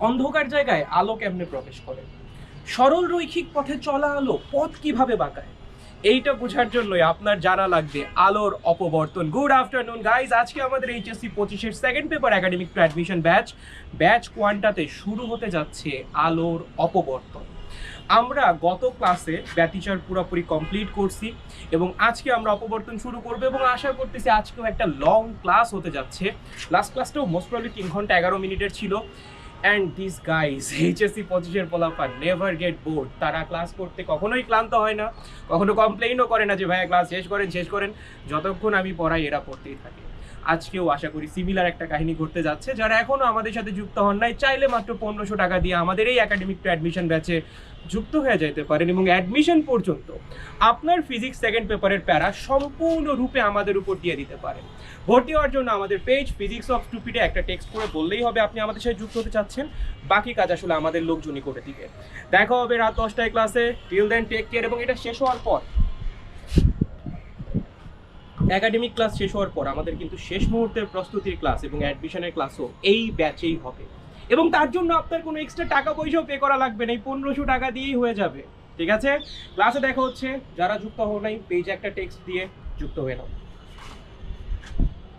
অন্ধকার জায়গায় আলো কেমনে প্রবেশ করে? সরল রৈখিক পথে চলা আলো পথ কীভাবে বাঁকায়? এইটা বোঝার জন্যই আপনার জানা লাগবে আলোর অপবর্তন। গুড আফটারনুন গাইজ আজকে আমাদের এইচএসসি পঁচিশের second paper academic to admission batch batch কোয়ান্টাতে শুরু হতে যাচ্ছে আলোর অপবর্তন। আমরা গত ক্লাসে ব্যাতিচার পুরোপুরি কমপ্লিট করছি এবং আজকে আমরা অপবর্তন শুরু করব এবং আশা করতেছি আজকেও একটা লং ক্লাস হতে যাচ্ছে। লাস্ট ক্লাসটাও মোস্ট প্রবলি তিন ঘণ্টা এগারো মিনিটের ছিল। অ্যান্ড দিস গাইজ এইচএসসি পঁচিশের পোলাপান নেভার গেট বোর্ড তারা ক্লাস করতে কখনোই ক্লান্ত হয় না। কখনো কমপ্লেইনও করে না যে, ভাইয়া ক্লাস শেষ করেন শেষ করেন। যতক্ষণ আমি পড়াই, এরা পড়তেই থাকে। আজকেও আশা করি সিমিলার একটা কাহিনী ঘটতে যাচ্ছে, যারা এখনও আমাদের সাথে যুক্ত হন নাই, চাইলে মাত্র পনেরোশো টাকা দিয়ে আমাদের এই একাডেমিক টু অ্যাডমিশন ব্যাচে যুক্ত হয়ে যেতে পারেন এবং অ্যাডমিশন পর্যন্ত আপনার ফিজিক্স সেকেন্ড পেপারের প্যারা সম্পূর্ণরূপে আমাদের উপর দিয়ে দিতে পারেন। ভর্তি হওয়ার জন্য আমাদের পেজ ফিজিক্স অফ স্টুপিডে একটা টেক্সট করে বললেই হবে আপনি আমাদের সাথে যুক্ত হতে চাচ্ছেন, বাকি কাজ আসলে আমাদের লোকজনই করে দিবে। দেখা হবে রাত দশটায় ক্লাসে টিল দেন টেক কেয়ার এবং এটা শেষ হওয়ার পর একাডেমিক ক্লাস শেষ হওয়ার পর আমাদের কিন্তু শেষ মুহূর্তের প্রস্তুতির ক্লাস এবং অ্যাডমিশনের ক্লাসও এই ব্যাচেই হবে। এবং তার জন্য আপনার কোনো এক্সট্রা টাকা পয়সাও পে করা লাগবে না, এই পনেরোশো টাকা দিয়েই হয়ে যাবে। ঠিক আছে? ক্লাসে দেখা হচ্ছে, যারা যুক্ত হও নাই পেজে একটা টেক্সট দিয়ে যুক্ত হয়ে নাও।